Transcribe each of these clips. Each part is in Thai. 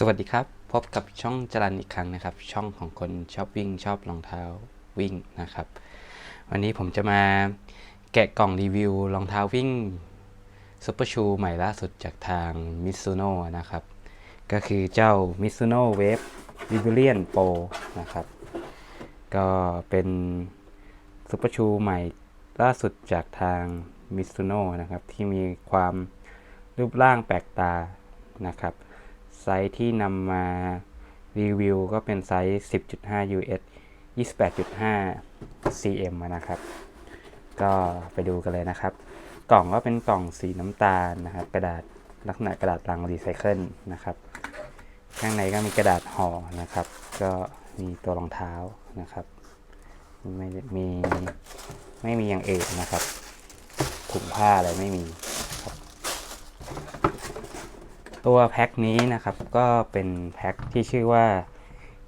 สวัสดีครับ พบกับช่องจรันอีกครั้งนะครับ ช่องของคนชอบวิ่งชอบรองเท้าวิ่งนะครับ วันนี้ผมจะมาแกะกล่องรีวิวรองเท้าวิ่งซุปเปอร์ชูใหม่ล่าสุดจากทางมิซูโน่นะครับ ก็คือเจ้ามิซูโน่เวฟริบเลียนโปนะครับ ก็เป็นซุปเปอร์ชูใหม่ล่าสุดจากทางมิซูโน่นะครับ ที่มีความรูปร่างแปลกตานะครับ ไซส์ที่นำมารีวิวก็เป็นไซส์ 10.5 US 28.5 cm นะครับ ก็ไปดูกันเลยนะครับ กล่องก็เป็นกล่องสีน้ำตาลนะครับ กระดาษลักษณะกระดาษลังรีไซเคิลนะครับ ข้างในก็มีกระดาษห่อนะครับ ก็มีตัวรองเท้านะครับ ไม่ได้มีไม่มีอย่างเอื่นนะครับถุงผ้าอะไรไม่มี ตัวแพ็คนี้นะครับ ก็เป็นแพ็คที่ชื่อว่า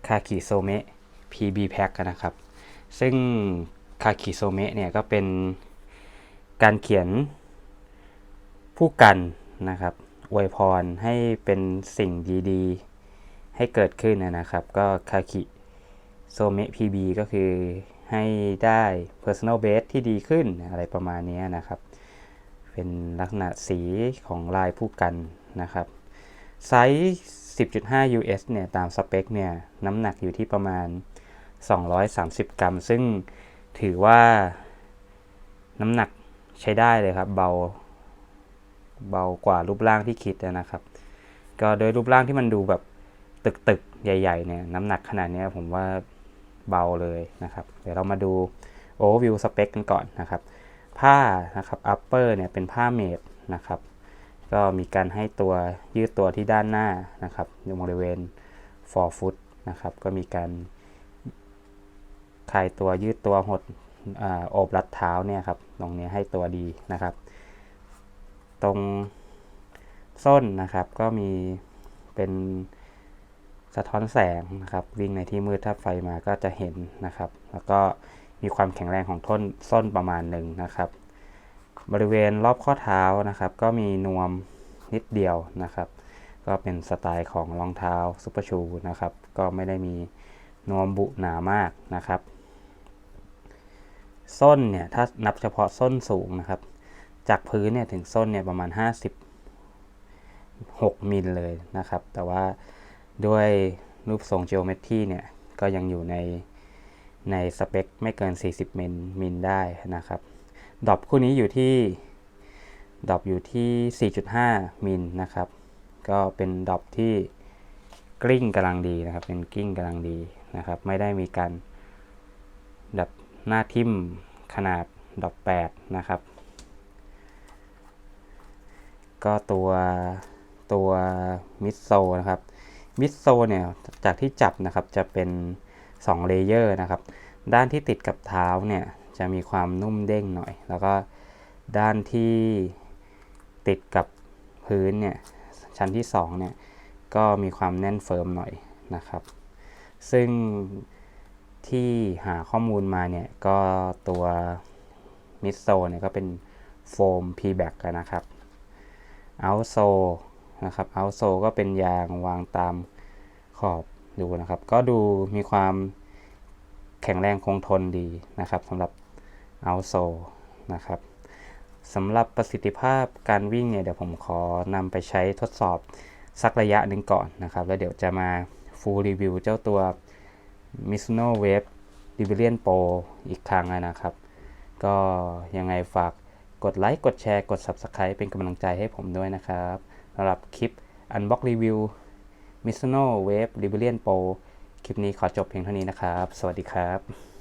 คาคิโซเมะ PB แพ็คนะครับ ซึ่งคาคิโซเมะเนี่ยก็เป็นการเขียนผู้กันนะครับอวยพรให้เป็นสิ่งดีๆ ให้เกิดขึ้นนะครับ ก็คาคิโซเมะ PB ก็คือให้ได้ personal best ที่ดีขึ้นอะไรประมาณนี้นะครับ เป็นลักษณะสีของลายผู้กันนะครับ ไซส์ 10.5 US เนี่ย ตามสเปคเนี่ย น้ำหนักอยู่ที่ประมาณ 230 กรัม ซึ่งถือว่าน้ำหนักใช้ได้เลยครับ เบา เบากว่ารูปร่างที่คิดนะครับ ก็โดยรูปร่างที่มันดูแบบตึกตึกๆใหญ่ ๆ เนี่ย น้ำหนักขนาดนี้ผมว่าเบาเลยนะครับ เดี๋ยวเรามาดูโอเวอร์วิวสเปคกันก่อนนะครับ ผ้านะครับอัปเปอร์เนี่ยเป็นผ้าเมดนะครับ ก็มีการให้ตัวยืดตัวที่ด้านหน้านะครับอยู่บริเวณ forefoot นะครับ ก็มีการคลายตัวยืดตัวหดอโอบรัดเท้าเนี่ยครับ ตรงนี้ให้ตัวดีนะครับ ตรงส้นนะครับก็มีเป็นสะท้อนแสงนะครับ วิ่งในที่มืดถ้าไฟมาก็จะเห็นนะครับ แล้วก็มีความแข็งแรงของท้นส้นประมาณหนึ่งนะครับ บริเวณรอบข้อเท้านะครับ ก็มีนวมนิดเดียวนะครับ ก็เป็นสไตล์ของรองเท้าซูเปอร์ชูนะครับ ก็ไม่ได้มีนวมบุหนามากนะครับ ส้นเนี่ยถ้านับเฉพาะส้นสูงนะครับ จากพื้นเนี่ยถึงส้นเนี่ยประมาณ 56 มิลเลยนะครับ แต่ว่าด้วยรูปทรง geometry เนี่ยก็ยังอยู่ในในสเปคไม่เกิน 40 มิลมิลได้นะครับ ดอปคู่นี้อยู่ที่ดอปอยู่ที่ 4.5 มิลนะครับ ก็เป็นดอปที่กลิ้งกำลังดีนะครับ เป็นกลิ้งกำลังดีนะครับ ไม่ได้มีการดับหน้าทิ่มขนาดดอป8นะครับ ก็ตัวตัวมิดโซนะครับ มิดโซเนี่ย จากที่จับนะครับจะเป็น2เลเยอร์นะครับ ด้านที่ติดกับเท้าเนี่ย จะมีความนุ่มเด้งหน่อย แล้วก็ด้านที่ติดกับพื้นเนี่ยชั้นที่2เนี่ยก็มีความแน่นเฟิร์มหน่อยนะครับ ซึ่งที่หาข้อมูลมาเนี่ยก็ตัวมิดโซเนี่ยก็เป็นโฟม P-back นะครับเอาโซนะครับเอาโซก็เป็นยางวางตามขอบดูนะครับ ก็ดูมีความแข็งแรงคงทนดีนะครับสำหรับ เอาโซนะครับสำหรับประสิทธิภาพการวิ่งเนี่ยเดี๋ยวผมขอนำไปใช้ทดสอบสักระยะหนึ่งก่อนนะครับ แล้วเดี๋ยวจะมาฟูลรีวิวเจ้าตัว Mizuno Wave Rebellion Pro อีกครั้งนะครับ ก็ยังไงฝากกดไลค์ กดแชร์ กด Subscribe เป็นกำลังใจให้ผมด้วยนะครับสำหรับคลิป Unbox Review Mizuno Wave Rebellion Pro คลิปนี้ขอจบเพียงเท่านี้นะครับ สวัสดีครับ